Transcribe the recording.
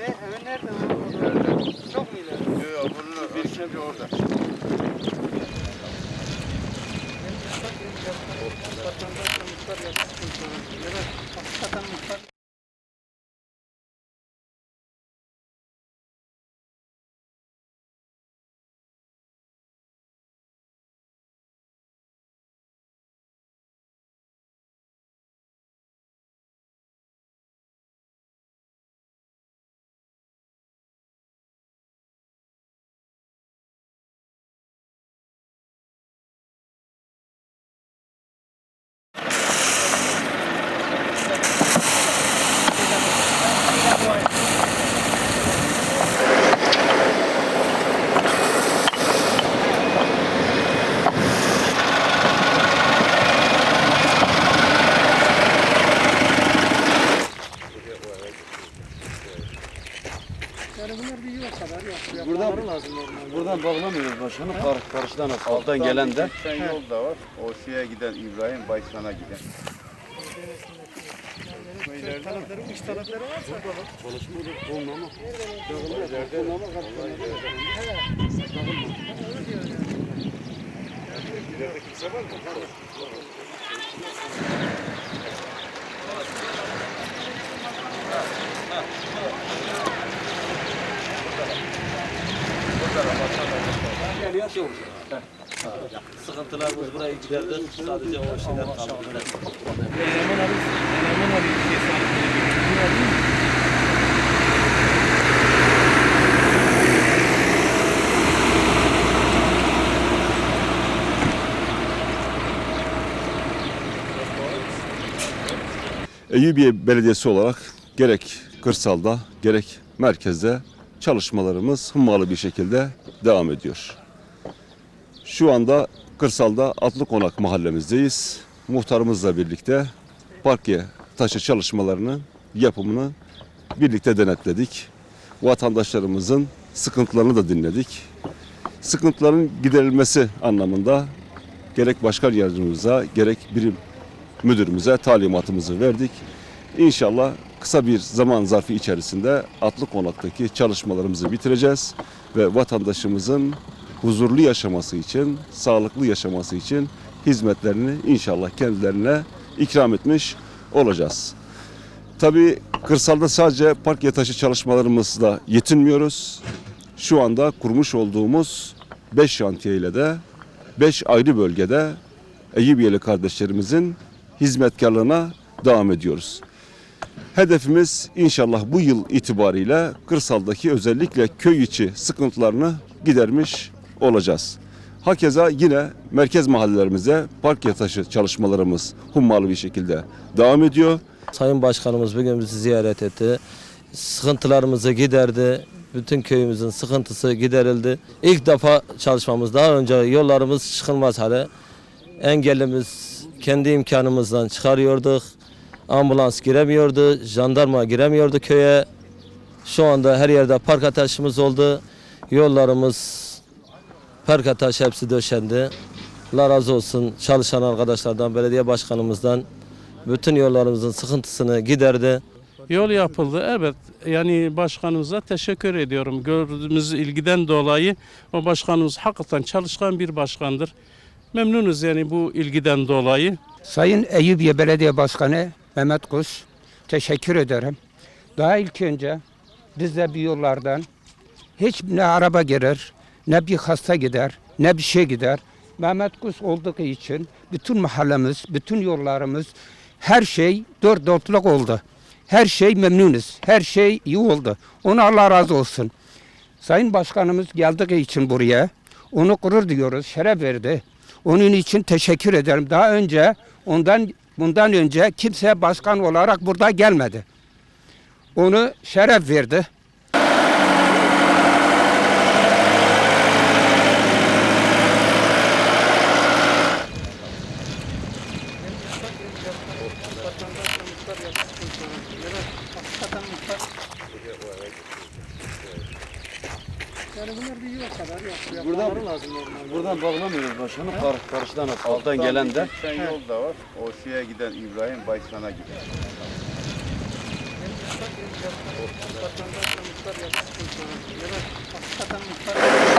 Ne? Ön nerede? Ön Çok mu ileri? Yok yok bunun birikimi şey orada. Vatandaşla muhtar yapmak için bağlamıyoruz başkanım. Kar, karşıdan alttan gelen de. Yol da var. O şeye giden İbrahim Baysan'a giden. Buraya Belediyesi olarak gerek kırsalda gerek merkezde çalışmalarımız hummalı bir şekilde devam ediyor. Şu anda kırsalda Atlı Konak mahallemizdeyiz. Muhtarımızla birlikte parke taşı çalışmalarının yapımını birlikte denetledik. Vatandaşlarımızın sıkıntılarını da dinledik. Sıkıntıların giderilmesi anlamında gerek başkan yardımcımıza gerek birim müdürümüze talimatımızı verdik. İnşallah kısa bir zaman zarfı içerisinde Atlı Konak'taki çalışmalarımızı bitireceğiz ve vatandaşımızın huzurlu yaşaması için, sağlıklı yaşaması için hizmetlerini inşallah kendilerine ikram etmiş olacağız. Tabii kırsalda sadece park yataşı çalışmalarımızla yetinmiyoruz. Şu anda kurmuş olduğumuz 5 şantiye ile de 5 ayrı bölgede Eyyubiyeli kardeşlerimizin hizmetkarlığına devam ediyoruz. Hedefimiz inşallah bu yıl itibariyle kırsaldaki özellikle köy içi sıkıntılarını gidermiş olacağız. Hakeza yine merkez mahallelerimize park yataşı çalışmalarımız hummalı bir şekilde devam ediyor. Sayın Başkanımız bugün bizi ziyaret etti. Sıkıntılarımızı giderdi. Bütün köyümüzün sıkıntısı giderildi. İlk defa çalışmamız daha önce yollarımız çıkılmaz hale. Engellimiz kendi imkanımızdan çıkarıyorduk. Ambulans giremiyordu, jandarma giremiyordu köye. Şu anda her yerde park ateşimiz oldu. Yollarımız park ateş hepsi döşendi. Allah razı olsun çalışan arkadaşlardan, belediye başkanımızdan bütün yollarımızın sıkıntısını giderdi. Yol yapıldı. Evet yani başkanımıza teşekkür ediyorum. Gördüğümüz ilgiden dolayı o başkanımız hakikaten çalışkan bir başkandır. Memnunuz yani bu ilgiden dolayı. Sayın Eyüpiye Belediye Başkanı Mehmet Kuş teşekkür ederim. Daha ilk önce biz de bir yollardan hiç ne araba girer, ne bir hasta gider, ne bir şey gider. Mehmet Kuş olduğu için bütün mahallemiz, bütün yollarımız her şey dört dörtlük oldu. Her şey memnunuz. Her şey iyi oldu. Ona Allah razı olsun. Sayın Başkanımız geldiği için buraya onu gurur diyoruz, şeref verdi. Onun için teşekkür ederim. Daha önce ondan bundan önce kimse başkan olarak burada gelmedi. Onu şeref verdi. Buradan, buradan bağlamıyoruz başkanım. Kar, karşıdan alttan gelen de. Sen yol da var. O şeye giden İbrahim Baysan'a giden. Buradan